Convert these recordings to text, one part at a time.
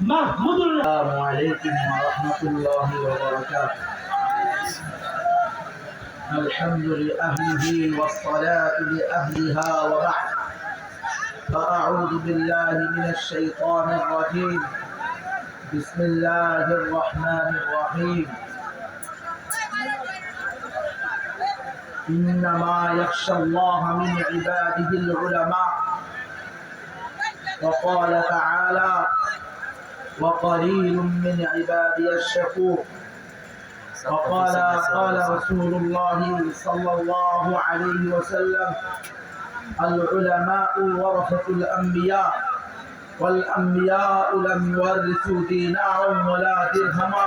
محمود السلام عليكم ورحمة الله وبركاته. الحمد لأهله والصلاة لأهلها وبعد. فأعوذ بالله من الشيطان الرجيم. بسم الله الرحمن الرحيم. إنما يخشى الله من عباده العلماء. وقال تعالى وقليل من عبادي الشكور. وقال قال رسول الله صلى الله عليه وسلم العلماء ورثة الأنبياء والأنبياء لم يورثوا دينارا ولا درهما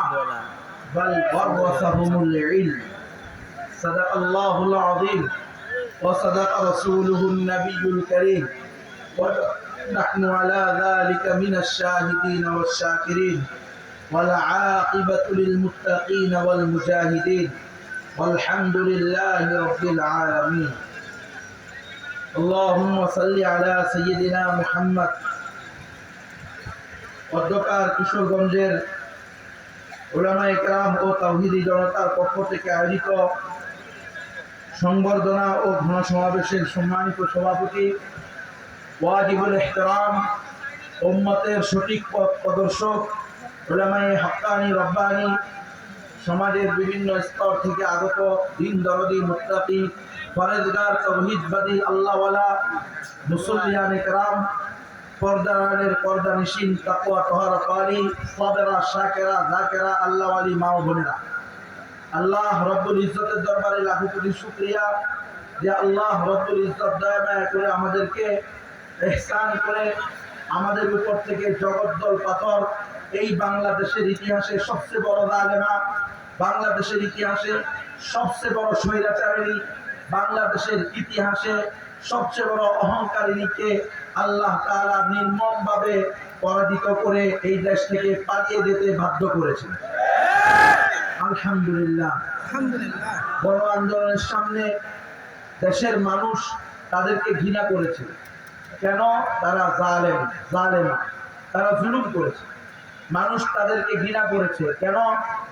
بل ورثهم العلم. صدق الله العظيم. وصدق رسوله النبي الكريم. ونحن على ذلك من الشاهدين والشاكرين والعاقبة للمتقين والمجاهدين والحمد لله رب العالمين اللهم صل على سيدنا محمد অধ্যকার কিশোরগঞ্জের ওলামায়ে কেরাম ও তাওহিদি জনতার পক্ষ থেকে আয়োজিত সংবর্ধনা ও ঘন সমাবেশের সম্মানিত সভাপতি ওয়াজিবুল এহতরাম উম্মতের সঠিক পথ প্রদর্শক ওলামায়ে হাক্কানি, রব্বানি, সমাজের বিভিন্ন স্তর থেকে আগত দিন দরদি, মুত্তাকি, ফরেজগার, তৌহিদবাদী, আল্লাহওয়ালা, মুসল্লিয়ান একরাম পর্দারানের পর্দা নিশিন, তাকওয়া, তহরা কালি সাবেরা, শাকেরা, জাকেরা, আল্লাহওয়ালি মা ও বোনেরা। আল্লাহ রব্বুল ইজ্জতের দরবারে লাখো কোটি শুকরিয়া যে আল্লাহ রব্বুল ইজ্জত দয়া করে আমাদেরকে এহসান করে আমাদের উপর থেকে জগদ্দল পাথর এই বাংলাদেশের ইতিহাসে সবচেয়ে বড় জালেমা বাংলাদেশের ইতিহাসে সবচেয়ে বড় স্বৈরাচারিণী বাংলাদেশের ইতিহাসে সবচেয়ে বড় অহংকারিণীকে আল্লাহ তাআলা নির্মমভাবে পরাজিত করে এই দেশ থেকে পালিয়ে যেতে বাধ্য করেছেন। আলহামদুলিল্লাহ। বড় আন্দোলনের সামনে দেশের মানুষ তাদেরকে ঘৃণা করেছে। কেন তারা জালেম, জালেমা তারা জুলুম করেছে। মানুষ তাদেরকে ঘৃণা করেছে। কেন?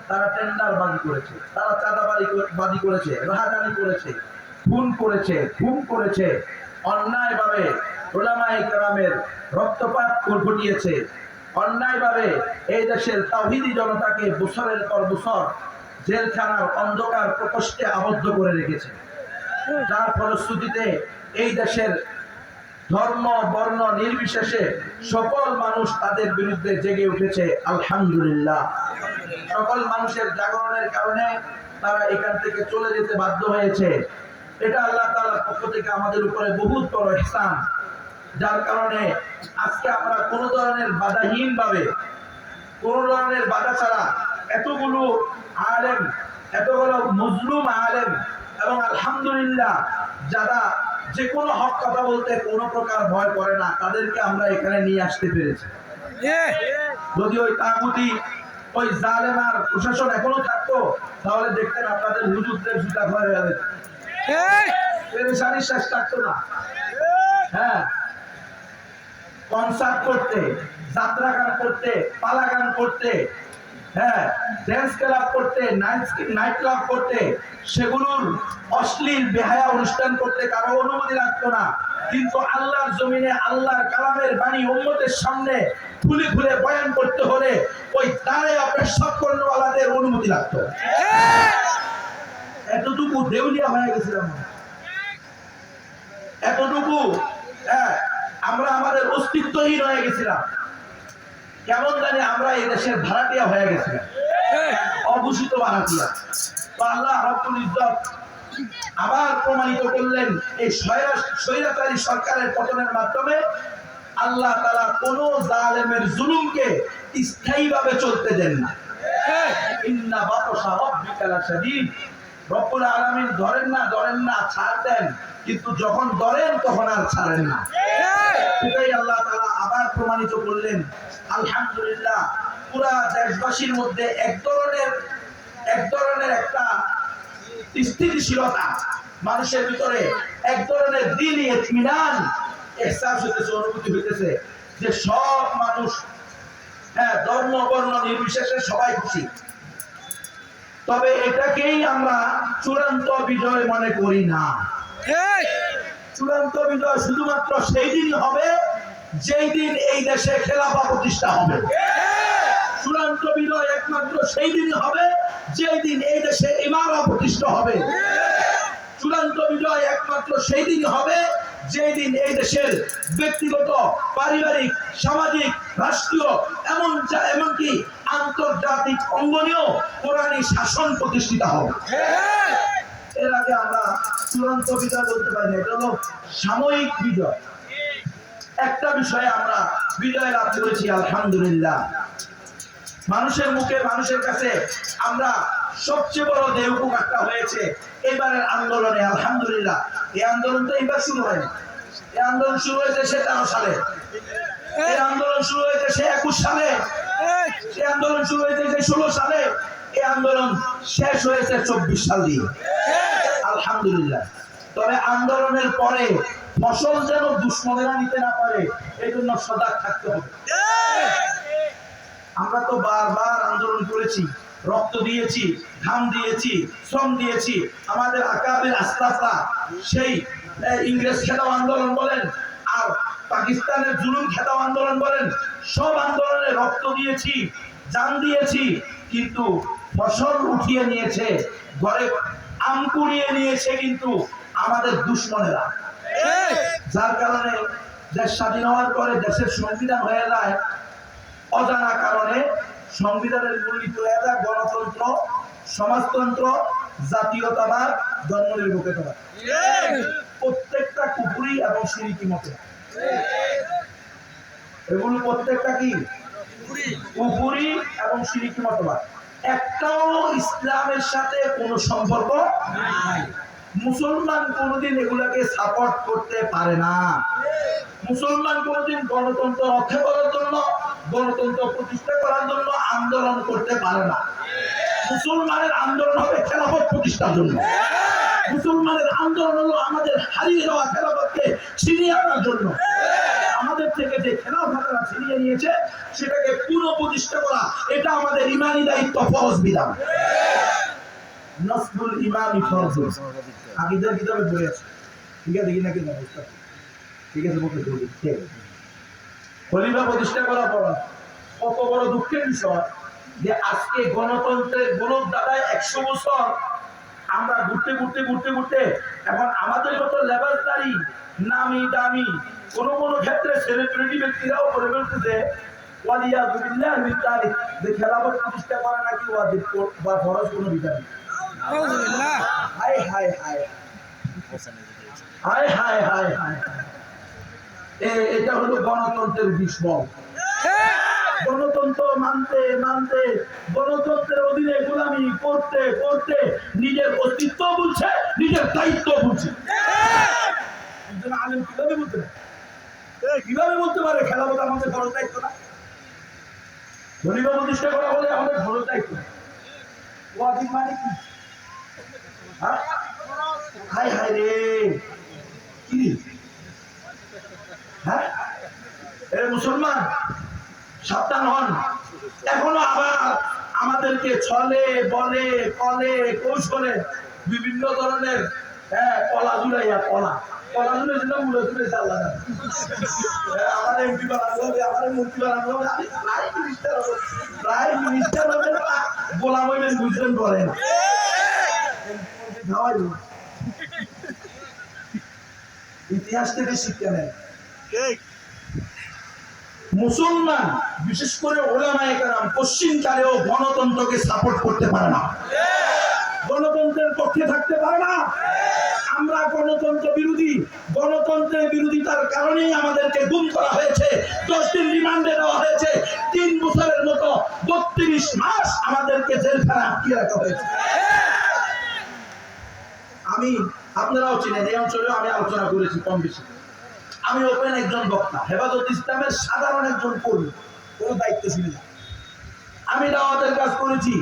তারা টেন্ডারবাজি করেছে। তারা চাঁদাবাজি বাজি করেছে, রাহাজানি করেছে, খুন করেছে খুন করেছে। অন্যায়ভাবে ওলামায়ে কেরামের রক্তপাত ঘটিয়েছে। অন্যায়ভাবে এই দেশের তাওহিদি জনতাকে বছরের পর বছর জেলখানার অন্ধকার প্রকোষ্ঠে আবদ্ধ করে রেখেছে। যার ফলশ্রুতিতে এই দেশের ধর্ম, বর্ণ নির্বিশেষে সকল মানুষ তাদের বিরুদ্ধে জেগে উঠেছে, আলহামদুলিল্লাহ। সকল মানুষের জাগরণের কারণে তারা এখান থেকে চলে যেতে বাধ্য হয়েছে। এটা আল্লাহ তাআলার পক্ষ থেকে আমাদের উপরে বহুত বড় ইহসান। যার কারণে আজকে আমরা কোনো ধরনের বাধাহীন ভাবে কোনো ধরনের বাধা ছাড়া এতগুলো আলেম, এতগুলো মুজলুম আলেম এবং আলহামদুলিল্লাহ যারা যে কোনো হক কথা বলতে কোনো প্রকার ভয় করে না তাদেরকে আমরা এখানে নিয়ে আসতে পেরেছি। যদি ওই তাগুতি ওই জালেমার প্রশাসন এখনও থাকতো তাহলে দেখতেন আপনাদের হুজুরদের জুতা ঘরে যাবে পেরেশানি শেষ থাকতো না। হ্যাঁ। কনসার্ট করতে যাত্রা গান করতে পালা গান করতে হ্যাঁ ক্লাব করতে নাইট ক্লাব করতে, সেগুলোর অশ্লীল বেহায়া অনুষ্ঠান করতে কারও অনুমতি না। কিন্তু আল্লাহর জমিনে, আল্লাহর কালামের বাণী উম্মতের সামনে খুলে খুলে বয়ান করতে হলে ওই তারে পেশাব কর্ণওয়ালাদের অনুমতি এতটুকু দেউলিয়া হয়ে গেছিলাম এতটুকু হ্যাঁ আমরা আমাদের অস্তিত্বহীন হয়ে গেছিলাম। কেমন জানি আমরা এই দেশের ভাড়াটিয়া হয়ে গেছিলাম অঘোষিত ভাড়াটিয়া। তো আল্লাহ রব্বুল ইজ্জত আবার প্রমাণিত করলেন, এই স্বৈরাচারী সরকারের পতনের মাধ্যমে আল্লাহ তারা কোন জালেমের জুলুমকে স্থায়ীভাবে চলতে দেন না। ইন্না বাতশা রাব্বিকা লাশাদীদ রব্বুল আলামিন ধরেন না ধরেন না, ছাড় দেন। কিন্তু যখন ধরেন, তখন আর ছাড়েন না। সেটাই আল্লাহ তাআলা আবার প্রমাণিত করলেন আলহামদুলিল্লাহ পুরা দেশবাসীর মধ্যে এক ধরনের এক ধরনের একটা স্থিতিশীলতা মানুষের ভিতরে এক ধরনের দিনই ইতমিনান এহসাস হইতেছে অনুভূতি হইতেছে যে সব মানুষ হ্যাঁ ধর্ম বর্ণ নির্বিশেষে সবাই খুশি। তবে এটাকেই আমরা চূড়ান্ত বিজয় মনে করি না। চূড়ান্ত বিজয় শুধুমাত্র সেই দিন হবে যেই দিন এই দেশে খেলাফা প্রতিষ্ঠা হবে। চূড়ান্ত বিজয় একমাত্র সেই দিন হবে, যেই দিন এই দেশে ইমারা প্রতিষ্ঠা হবে। চূড়ান্ত বিজয় একমাত্র সেই দিন হবে, যেই দিন এই দেশের ব্যক্তিগত, পারিবারিক, সামাজিক, রাষ্ট্রীয়, এমন এমনকি আন্তর্জাতিক অঙ্গনীয় কোরআনী শাসন প্রতিষ্ঠিত হবে। এর আগে আমরা চূড়ান্ত বিজয় বলতে পারি এটা হলো সাময়িক বিজয়। একটা বিষয়ে আমরা বিজয় লাভ করেছি, আলহামদুলিল্লাহ। মানুষের মুখে, মানুষের কাছে আমরা সবচেয়ে বড় যে উপকারটা হয়েছে, এবারের আন্দোলনে, আলহামদুলিল্লাহ। এই আন্দোলন তো এবার শুরু হয়নি। এই আন্দোলন শুরু হয়েছে সে তেরো সালে। এই আন্দোলন শুরু হয়েছে সে একুশ সালে। এই আন্দোলন শুরু হয়েছে যে ষোলো সালে। এই আন্দোলন শেষ হয়েছে চব্বিশ সাল দিয়ে। আলহামদুলিল্লাহ। তবে আন্দোলনের পরে ফসল যেন দুশ্মনেরা নিতে না পারে এই জন্য সজাগ থাকতে হবে। আমরা তো বারবার আন্দোলন করেছি, রক্ত দিয়েছি, ঘাম দিয়েছি, শ্রম দিয়েছি, আমাদের আকাবের আস্তাসা সেই ইংরেজ খেদাও আন্দোলন বলেন, আর পাকিস্তানের জুলুম খেদাও আন্দোলন বলেন, সব আন্দোলনে রক্ত দিয়েছি, জান দিয়েছি, কিন্তু ফসল উঠিয়ে নিয়েছে, ঘরে আম কুড়িয়ে নিয়েছে কিন্তু আমাদের দুশ্মনেরা। যার কারণে দেশ স্বাধীন হওয়ার পরে দেশের সংবিধান হয়ে যায়। অজানা কারণে সংবিধানের মূল্যিত হয়ে যায় গণতন্ত্র সমাজতন্ত্র জাতীয়তাবাদ ধর্মনিরপেক্ষতাবাদ। প্রত্যেকটা কুপুরি এবং সিরিকি মতে। এগুলো প্রত্যেকটা কি? কুপুরি এবং সিরিকি মতবাদ। একটাও ইসলামের সাথে কোনো সম্পর্ক নাই। মুসলমান কোনোদিন এগুলাকে সাপোর্ট করতে পারে না। মুসলমান কোনোদিন গণতন্ত্র রক্ষা করার জন্য, গণতন্ত্র প্রতিষ্ঠা করার জন্য আন্দোলন করতে পারে না। মুসলমানের আন্দোলন হবে খেলাফত প্রতিষ্ঠার জন্য। মুসলমানের আন্দোলন হলো আমাদের হারিয়ে যাওয়া খেলাফতকে ছিনিয়ে আনার জন্য। আমাদের থেকে যে খেলাফতরা ছিনিয়ে নিয়েছে, সেটাকে পুনঃ প্রতিষ্ঠা করা, এটা আমাদের ইমানি দায়িত্ব, ফরজ বিধান। নসবুল ইমানি আগেদের কিতাবে আছে। ঠিক আছে বুঝতে ঠিক আছে বলতে বলি খলিফা প্রতিষ্ঠা করার পর কত বড় দুঃখের বিষয় যে আজকে গণতন্ত্রের গোলক দাদায় একশো বছর আমরা ঘুরতে ঘুরতে ঘুরতে ঘুরতে এখন আমাদের মতো লেবাসদারি নামি দামি কোন কোন ক্ষেত্রে সেলিব্রিটি ব্যক্তিরাও করে ফেলতেছে ওয়ালিয়া দুবিল্লাহ মিতালি যে খেলাফত প্রতিষ্ঠা করা নাকি ওয়াজিব বা ফরজ কোনো বিচার নেই হায় হায় হায় হায় হায় হায় হায় এটা হলো গণতন্ত্রের বিস্ময় গণতন্ত্র মানতে মানতে গণতন্ত্রের অধীনে গোলামি করতে করতে নিজের অস্তিত্ব বুঝছে নিজের দায়িত্ব বুঝছে। একজন আলেম কীভাবে বলতে পারে? কীভাবে বলতে পারে? খেলা খেলাফত আমাদের ফরজ দায়িত্ব না। ধনীবা প্রতিষ্ঠা করা হলে আমাদের ফরজ দায়িত্ব। ওয়াজিব মানে কি? হ্যাঁ? মুসলমান, সাবধান হন। এখনও আবার আমাদেরকে ছলে, বলে, কলে, কৌশলে বিভিন্ন ধরনের হ্যাঁ কলা জুড়াইয়া কলা। কলা জুড়েছে না মুড়ে আল্লাহ আমার এমপি বানানো হবে আমার মন্ত্রী বানানো হবে। আমি প্রায় মিনিস্টার হবে গোলাম বলেন খাওয়াই ইতিহাস থেকে শিক্ষা নেয় মুসলমান বিশেষ করে ওলামায়ে কেরাম পশ্চিমকালেও গণতন্ত্রকে সাপোর্ট করতে পারে না। গণতন্ত্রের পক্ষে থাকতে পারে না। আমরা গণতন্ত্র বিরোধী। গণতন্ত্রের বিরোধিতার কারণেই আমাদেরকে গুম করা হয়েছে। দশ দিন রিমান্ডে দেওয়া হয়েছে। তিন বছরের মতো বত্রিশ মাস আমাদেরকে জেলখানে আটকে রাখা হয়েছে। আমি আপনারাও চিনেন এই অঞ্চলেও আমি আলোচনা করেছি কম বেশি। আমি ওপেন একজন বক্তা হেফাজত ইসলামের সাধারণ একজন কর্মী কোনো দায়িত্বশীল না। আমি দাওয়াতের কাজ করেছি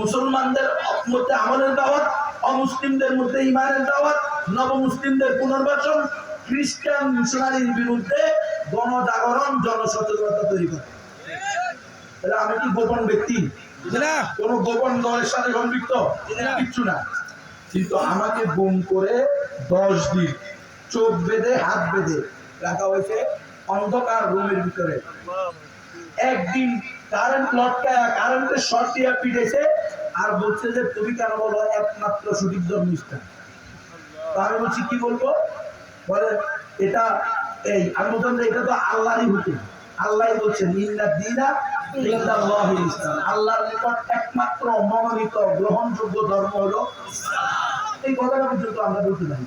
মুসলমানদের মধ্যে আমলের দাওয়াত অমুসলিমদের মধ্যে ইমানের দাওয়াত নবমুসলিমদের পুনর্বাসন খ্রিস্টান মিশনারির বিরুদ্ধে গণজাগরণ জনসচেতনতা তৈরি করে। তাহলে আমি কি গোপন ব্যক্তি? কোন গোপন দলের সাথে সম্পৃক্ত। কিচ্ছু না। কিন্তু আমাকে গুম করে দশ দিন, চোখ বেঁধে, হাত বেঁধে রাখা হয়েছে অন্ধকার রুমের ভিতরে। একদিন কারেন্ট লটকায় কারেন্টের শর্ট দিয়ে পিটেছে আর বলছে যে, তুমি কেন বলো, একমাত্র সঠিক ধর্মিষ্ঠান তো আমি বলছি, কি বলব? বলে, এটা এই, আমি বলতাম যে, এটা তো আল্লাহরই হুকুম। আল্লাহ বলছেন, ইন্না দিনা আল্লাহর নিকট একমাত্র মনোনীত গ্রহণযোগ্য ধর্ম হলো এই কথাটা পর্যন্ত আমরা বলতে পারি।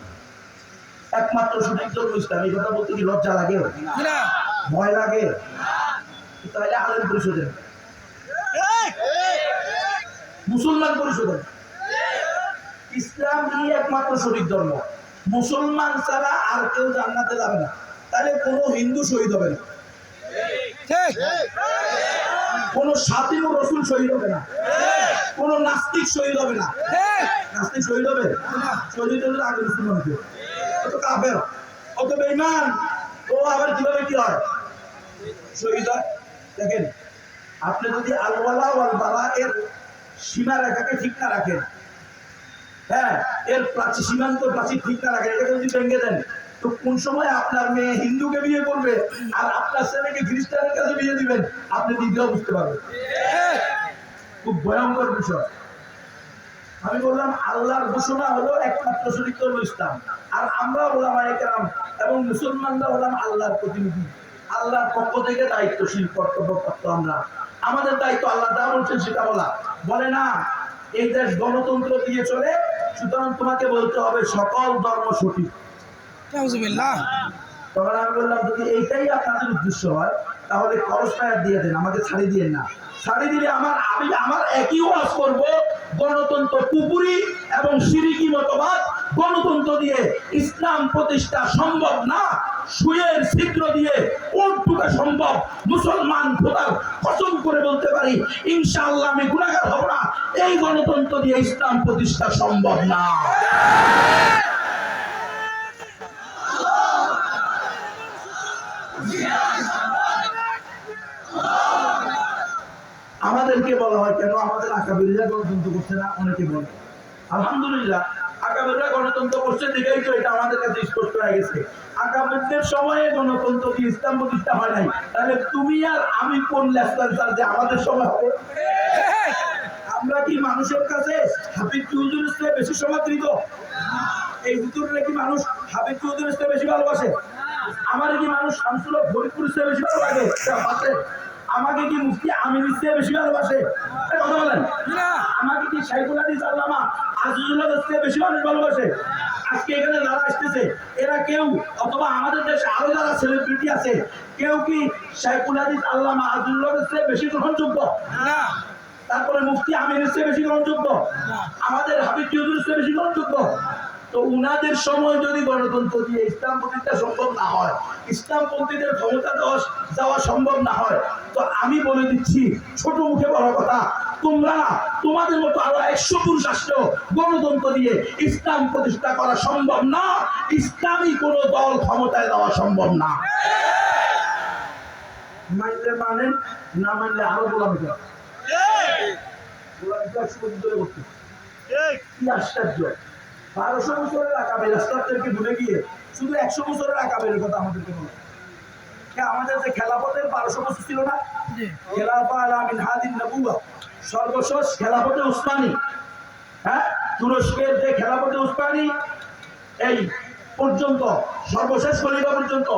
একমাত্র সঠিক ধর্ম ইসলাম। এই কথা বলতে কি লজ্জা লাগে? ভয় লাগে? তাহলে আলেম পরিষদের। মুসলমান পরিষদের। ইসলামই একমাত্র সঠিক ধর্ম। মুসলমান ছাড়া আর কেউ জান্নাতে যাবে না। তাহলে কোনো হিন্দু শহীদ হবে না। ঠিক। কোনো রসুল শহীদ হবে না। কোনো নাস্তিক শহীদ হবে না। নাস্তিক শহীদ হবে? শহীদ হলে আগে কাফের। অত বেইমান ও আবার কীভাবে কি হয়? শহীদ হয়। দেখেন, আপনি যদি আলওয়ালা ওয়াল বালা এর সীমা রেখাকে ঠিক না রাখেন হ্যাঁ এর প্রাচীর সীমান্ত প্রাচীর ঠিক না রাখেন, এটাকে যদি ভেঙে দেন তো কোন সময় আপনার মেয়ে হিন্দুকে বিয়ে করবে আর আপনার ছেলেকে খ্রিস্টানের কাছে বিয়ে দিবেন, আপনি দ্বিতীয় বুঝতে পারবেন। খুব ভয়ঙ্কর বিষয়। আমি বললাম, আল্লাহর ঘোষণা হলো একমাত্র হলো ইসলাম। আর আমরা বললাম একরাম এবং মুসলমানরা হলাম আল্লাহর প্রতিনিধি। আল্লাহর পক্ষ থেকে দায়িত্বশীল কর্তব্য করতো আমরা। আমাদের দায়িত্ব আল্লাহ যা বলছেন সেটা বলা। বলে না, এই দেশ গণতন্ত্র দিয়ে চলে, সুতরাং তোমাকে বলতে হবে সকল ধর্ম সঠিক। আমি তাহলে খরচ ফায়ার দিয়ে দেন, আমাকে ছাড়ি দিয়ে না। ছাড়ি দিলে আমার, আমি আমার একই ওয়াজ করব, গণতন্ত্র পুকুরি এবং সিরিকি মতবাদ, গণতন্ত্র দিয়ে ইসলাম প্রতিষ্ঠা সম্ভব না, সুয়ের ছিদ্র দিয়ে ওটুকা সম্ভব, মুসলমান খোদার কসম করে বলতে পারি, ইনশাআল্লাহ আমি গুণাগার হব না, এই গণতন্ত্র দিয়ে ইসলাম প্রতিষ্ঠা সম্ভব না। আমাদেরকে বলা হয় কেন? আমাদের আকাবিরা গণতন্ত্র করছে না? অনেকে বলে। আলহামদুলিল্লাহ আকাবিরা গণতন্ত্র করছে দেখেই তো এটা আমাদের কাছে স্পষ্ট হয়ে গেছে। আকাবিরদের সময়ে গণতন্ত্র কি ইসলাম প্রতিষ্ঠা হয় নাই? তাহলে তুমি আর আমি কোন লেসপেন্সার যে আমাদের সময় হবে? আমরা কি মানুষের কাছে হাফিজ চৌধুরীর চেয়ে বেশি সমাদৃত? এই হুজুরে কি মানুষ হাফিজ চৌধুরীর চেয়ে বেশি ভালোবাসে? আমার কি মানুষ শামসুল ফরিদপুরের চেয়ে বেশি ভালো লাগে আমাকে কি মুফতি আমিনের চেয়ে বেশি ভালোবাসে? কথা বলেন। না। আমাকে কি সাইফুল হাদিস আল্লামা আজিজুল্লাহ চেয়ে বেশি মানুষ ভালোবাসে? আজকে এখানে যারা আসতেছে এরা কেউ অথবা আমাদের দেশে আরও যারা সেলিব্রিটি আছে কেউ কি সাইফুল হাদিস আল্লামা আজিজুল্লাহের চেয়ে বেশি গ্রহণযোগ্য? না। তারপরে মুফতি আমিরের চেয়ে বেশি গ্রহণযোগ্য? আমাদের হাবিব চৌধুরীর চেয়ে বেশি গ্রহণযোগ্য? তো উনাদের সময় যদি গণতন্ত্র দিয়ে ইসলাম প্রতিষ্ঠা সম্ভব না হয় ইসলাম ইসলামপন্থীদের ক্ষমতা দেওয়া যাওয়া সম্ভব না হয় তো আমি বলে দিচ্ছি ছোট মুখে বড় কথা তোমরা না তোমাদের মতো আরও একশো পুরুষ আসলেও গণতন্ত্র দিয়ে ইসলাম প্রতিষ্ঠা করা সম্ভব না ইসলামী কোন দল ক্ষমতায় দেওয়া সম্ভব না। মানলে মানেন না মানলে আরও গোলামি কি আশ্চর্য। বারোশো বছরের আকাবের রাস্তাদেরকে ভুলে গিয়ে শুধু একশো বছরের আকাবের কথা আমাদেরকে বলে। আমাদের যে খেলাপথের বারোশো বছর ছিল না? খেলাফা আলামিন হাদিন নবুয়া সর্বশেষ খেলাপথে উসমানী। হ্যাঁ? তুরস্কের যে খেলাপথে উসমানী এই পর্যন্ত, সর্বশেষ খলিফা পর্যন্ত,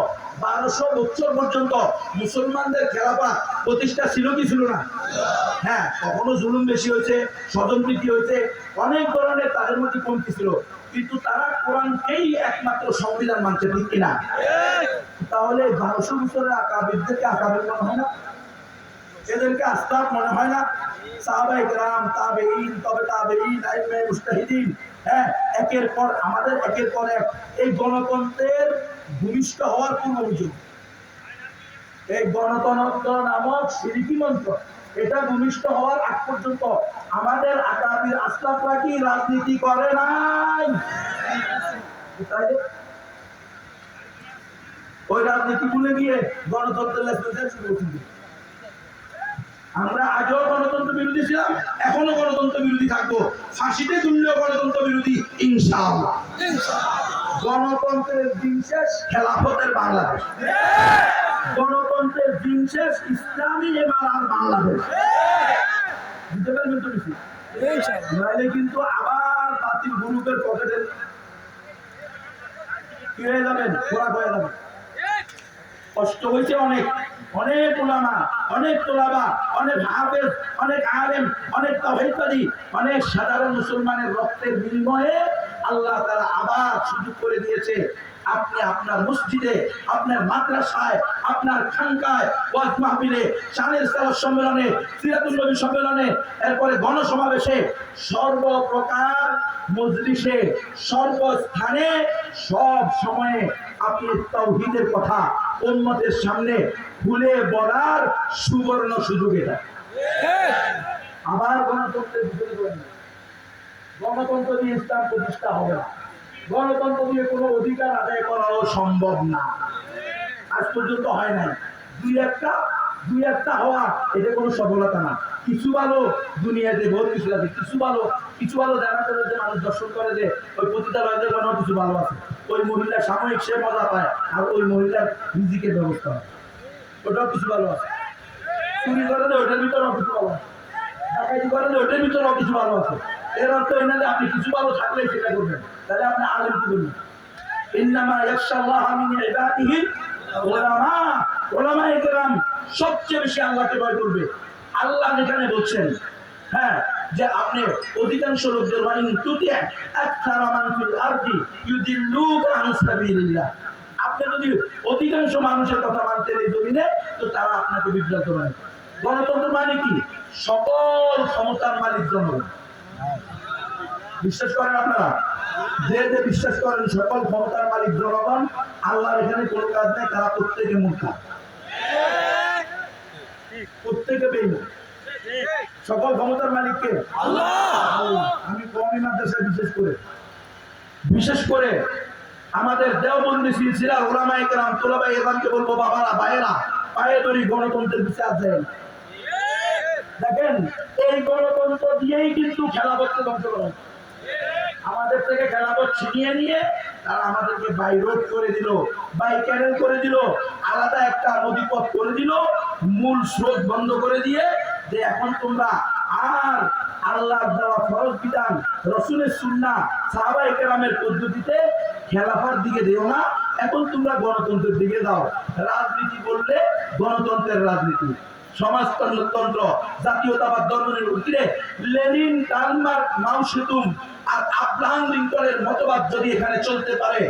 বারোশো বছর পর্যন্ত মুসলমানদের খেলাফা প্রতিষ্ঠা ছিল কি ছিল না? হ্যাঁ কখনো জুলুম বেশি হয়েছে স্বজনপ্রীতি হয়েছে, অনেক ধরনের তাদের মধ্যে কমতি ছিল। কিন্তু তারা কোরআনকেই একমাত্র সংবিধান মানছে, ঠিক কিনা? তাহলে বারোশো বছরের আকাবিরদেরকে আকাবির মনে হয় না? এদেরকে আস্তাব মনে হয় না? সাহাবাই গ্রাম তাবেইন তবে তাবেইন আইমে মুস্তাহিদিন হ্যাঁ একের পর আমাদের, একের পর এক। এই গণতন্ত্রের ভূমিষ্ঠ হওয়ার পূর্ব অভিযোগ? এই গণতন্ত্র নামক সিরিকি মন্ত্র, এটা ভূমিষ্ঠ হওয়ার আগ পর্যন্ত আমাদের আকাবির আস্তাবরা কি রাজনীতি করে নাই? ওই রাজনীতি ভুলে গিয়ে গণতন্ত্রের লেসপেন্সার শুরু করছিল আমরা আগেও গণতন্ত্র বিরোধী ছিলাম এখনও গণতন্ত্র বিরোধী থাকব। ফাঁসিতে তুললেও গণতন্ত্র বিরোধী, ইনশাআল্লাহ। গণতন্ত্রের দিন শেষ, খেলাফতের বাংলাদেশ। গণতন্ত্রের দিন শেষ, ইসলামী এমারার বাংলাদেশ। বুঝতে পারবেন তো ইনশাআল্লাহ নইলে কিন্তু আবার বাতিল গ্রুপের পকেটে কি হয়ে যাবেন খোরাক হয়ে যাবেন। কষ্ট হয়েছে অনেক। অনেক ওলামা অনেক তোলাবা, অনেক হাফেজ, অনেক আলেম, অনেক তাহিদবাদী অনেক সাধারণ মুসলমানের রক্তের বিনিময়ে আল্লাহ তারা আবার সুযোগ করে দিয়েছে। আপনি আপনার মসজিদে, আপনার মাদ্রাসায়, আপনার খানকায়, ওয়াজ মাহফিলে শানের সালার সম্মেলনে, সিরাতুল নবী সম্মেলনে, এরপরে গণসমাবেশে সর্বপ্রকার মজলিসে, সর্বস্থানে, সব সময়ে আপনি তৌহিদের কথা উন্মতের সামনে খুলে বলার সুবর্ণ সুযোগ এটা। আবার গণতন্ত্রের না। গণতন্ত্র দিয়ে ইসলাম প্রতিষ্ঠা হবে না। গণতন্ত্র দিয়ে কোনো অধিকার আদায় করাও সম্ভব না। আজ পর্যন্ত হয় নাই। দুই একটা দুই একটা হওয়া এটা কোনো সফলতা না। কিছু ভালো দুনিয়াতে বহুত কিছু আছে। কিছু ভালো কিছু ভালো জানা চলে যে মানুষ দর্শন করে যে ওই পতিতালয়দের কোনো কিছু ভালো আছে। ওই মহিলা সাময়িক সে মজা পায়, আর ওই মহিলার রিজিকের ব্যবস্থা ওটাও কিছু ভালো আছে। চুরি করে যে ওটার ভিতরেও কিছু ভালো আছে। ডাকাতি করে যে ওটার কিছু ভালো আছে। এর অর্থ এই না যে আপনি কিছু ভালো থাকলেই সেটা করবেন। তাহলে আপনি আলেম কি করবেন? সবচেয়ে বেশি আল্লাহকে ভয় করবে। আল্লাহ যেখানে বলছেন হ্যাঁ যে আপনি অধিকাংশ লোকদের ওয়াইন তুতিয়া আকসারা মান ফিল আরদি ইউদিল্লুকা আন সাবিলিল্লাহ। আপনি যদি অধিকাংশ মানুষের কথা মানতেন এই জমিনে, তো তারা আপনাকে বিভ্রান্ত করে। গণতন্ত্র মানে কি? সকল ক্ষমতার মালিক জনগণ। বিশ্বাস করেন আপনারা? যে যে বিশ্বাস করেন সকল ক্ষমতার মালিক জনগণ, আল্লাহর এখানে কোনো কাজ নেই, তারা প্রত্যেকে মূর্খা। প্রত্যেকে বেইমান সকল ক্ষমতার মালিককে আল্লাহ! আমি কমি মাদ্রাসায় বিশেষ করে। বিশেষ করে আমাদের দেওবন্দি সিলসিলা ওলামায়ে কেরাম তোলাবাই এরামকে বলব বাবারা ভাইয়েরা পায়ে ধরি গণতন্ত্রের বিচার দেন। দেখেন এই গণতন্ত্র দিয়েই কিন্তু খেলাপথকে ধ্বংস করা আমাদের থেকে খেলাপথ ছিনিয়ে নিয়ে তারা আমাদেরকে বাই রোড করে দিল বাই ক্যানেল করে দিল আলাদা একটা নদীপথ করে দিল মূল স্রোত বন্ধ করে দিয়ে যে এখন তোমরা আর আল্লাহ দেওয়া ফরজ বিধান, রসুলের সুন্না সাহাবাই কেরামের পদ্ধতিতে খেলাফার দিকে দেও না, এখন তোমরা গণতন্ত্রের দিকে দাও রাজনীতি বললে গণতন্ত্রের রাজনীতি। সমাজতন্ত্র, জাতীয়তাবাদ ধর্মের উকিলে লেনিন, ডানমার্ক মাও সেতুম আর আব্রাহাম লিঙ্কনের মতবাদ যদি এখানে চলতে পারে,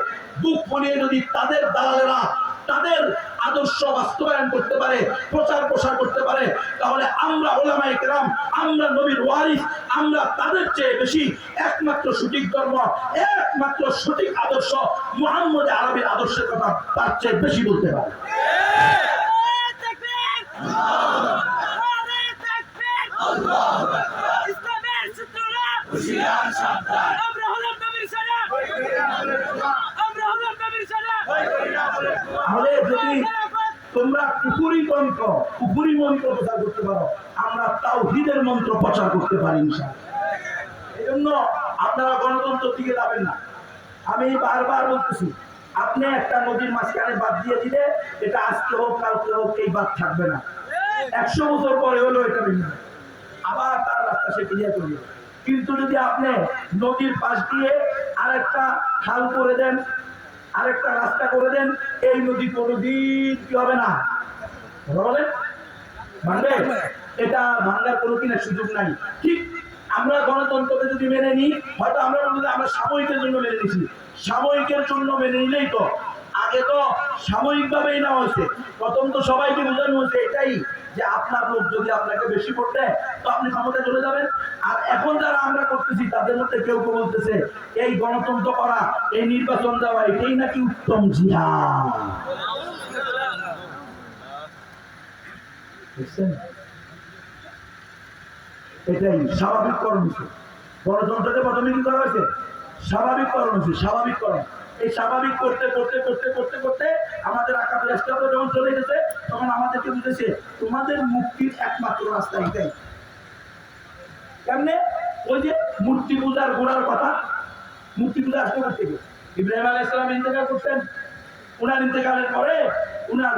বুক ফুলিয়ে যদি তাদের দালালেরা তাদের আদর্শ বাস্তবায়ন করতে পারে, প্রচার প্রসার করতে পারে, তাহলে আমরা ওলামায়ে কেরাম, আমরা নবীর ওয়ারিস, আমরা তাদের চেয়ে বেশি একমাত্র সঠিক ধর্ম, একমাত্র সঠিক আদর্শ মুহাম্মদ আরবির আদর্শের কথা তার চেয়ে বেশি বলতে পারে। তাহলে যদি তোমরা কুকুরি তন্ত্র কুকুরি মন্ত্র প্রচার করতে পারো আমরা তাওহীদের মন্ত্র প্রচার করতে পারি এই জন্য আপনারা গণতন্ত্র দিকে যাবেন না। আমি বারবার বলতেছি আপনি একটা নদীর মাঝখানে বাদ দিয়ে দিলে এটা আজকে হোক কালকে হোক এই বাদ থাকবে না। একশো বছর পরে হলো এটা আবার তার রাস্তা সে ক্লিয়ার করবে কিন্তু যদি আপনি নদীর পাশ দিয়ে আরেকটা খাল করে দেন আরেকটা রাস্তা করে দেন এই নদী কোনোদিন কি হবে না? বলেন? মানবে? এটা ভাঙ্গার কোনো কিনা সুযোগ নাই। ঠিক আমরা গণতন্ত্রকে যদি মেনে নিই হয়তো আমরা আমরা সাময়িকের জন্য মেনে নিছি সাময়িকের জন্য মেনে নিলেই তো আগে তো সাময়িকভাবেই নেওয়া হয়েছে। প্রথম তো সবাইকে বোঝানো হয়েছে এটাই যে আপনার লোক যদি আপনাকে বেশি দেয়, তো আপনি ক্ষমতায় চলে যাবেন। আর এখন যারা আমরা করতেছি, তাদের মধ্যে কেউ কেউ বলতেছে, এই গণতন্ত্র করা, এই নির্বাচন দেওয়া, এটাই নাকি উত্তম দেখছেন এটাই স্বাভাবিক কর্ম হচ্ছে গণতন্ত্রকে প্রথমে কি করা হয়েছে? স্বাভাবিক কর্ম হচ্ছে স্বাভাবিক কর্ম এই স্বাভাবিক করতে করতে করতে করতে করতে আমাদের আকাশের রাস্তাটা যখন চলে গেছে, তখন আমাদেরকে বুঝেছে তোমাদের মুক্তির একমাত্র রাস্তা এটাই। কেমনে? ওই যে মূর্তি পূজার গোড়ার কথা। মূর্তি পূজা আসতে থেকে? ইব্রাহিম আলাহ ইসলাম ইন্তেকাল করতেন। উনার ইন্তেকালের পরে উনার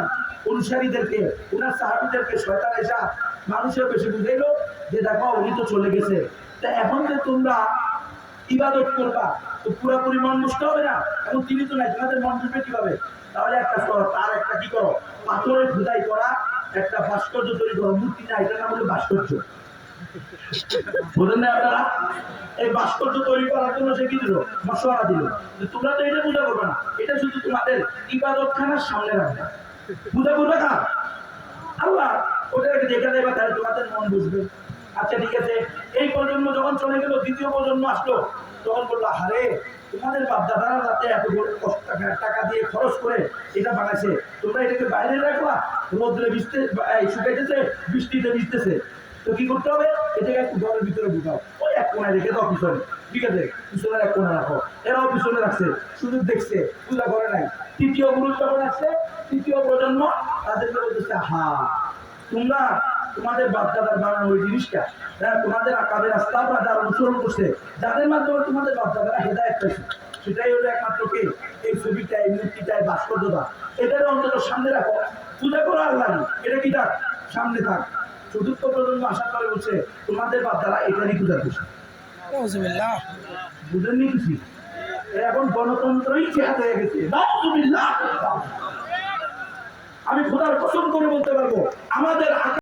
অনুসারীদেরকে, উনার সাহাবিদেরকে শয়তান এসা মানুষের বেশি বুঝাইলো যে, দেখো, উনি তো চলে গেছে। তা এখন যে তোমরা ইবাদত করবা তো পুরোপুরি মন নষ্ট হবে না? এখন তিনি তো নাই মন বুঝবে কীভাবে? তাহলে একটা করো, তার একটা কি করো? পাথরের খোদাই করা একটা ভাস্কর্য তৈরি করো, মূর্তি না, এটার নাম হলো ভাস্কর্য। বোঝেন না আপনারা? এই ভাস্কর্য তৈরি করার জন্য সে কি দিল? মশওয়ারা দিল। তোমরা তো এটা পূজা করবে না, এটা শুধু তোমাদের ইবাদত খানার সামনে রাখবে। পূজা করবে না আল্লাহ, ওটাকে দেখে দেবে, তাহলে তোমাদের মন বুঝবে। আচ্ছা ঠিক আছে। এই প্রজন্ম যখন চলে গেল, দ্বিতীয় প্রজন্ম আসলো, তখন বলল হারে তোমাদের বাপদাদারা রাতে এত টাকা দিয়ে খরচ করে এটা বানাইছে, তোমরা এটাকে বাইরে রাখবা রোদ্রে ভিজতে শুকাইতেছে, বৃষ্টিতে ভিজতেছে। তো কি করতে হবে? এটাকে একটু ঘরের ভিতরে ঢুকাও। ওই এক কোনায় রেখে দাও পিছনে। ঠিক আছে? পিছনের এক কোনায় রাখো। এরাও পিছনে রাখছে। শুধু দেখছে। পূজা করে নাই। তৃতীয় গুরু আসছে তৃতীয় প্রজন্ম তাদেরকে বলতেছে হা তোমরা তোমাদের বাপদাদার বানানো ওই জিনিসটা হ্যাঁ তোমাদের আকাদের রাস্তা বা যারা অনুসরণ করছে যাদের মাধ্যমে তোমাদের বাপদাদারা হেদায়ত পেয়েছে সেটাই হলো একমাত্র কে? এই ছবিটা এই মূর্তিটা এই এটারও অন্তত সামনে রাখো। পূজা করো আল্লাহ এটা কি থাক? সামনে থাক। চতুর্থ প্রজন্ম আসার পরে বলছে তোমাদের বাপদারা এটারই পূজা করছে বুঝেননি কিছু? এখন গণতন্ত্রই চেহারা হয়ে গেছে। আমি খোদার কসম করে বলতে পারব আমাদের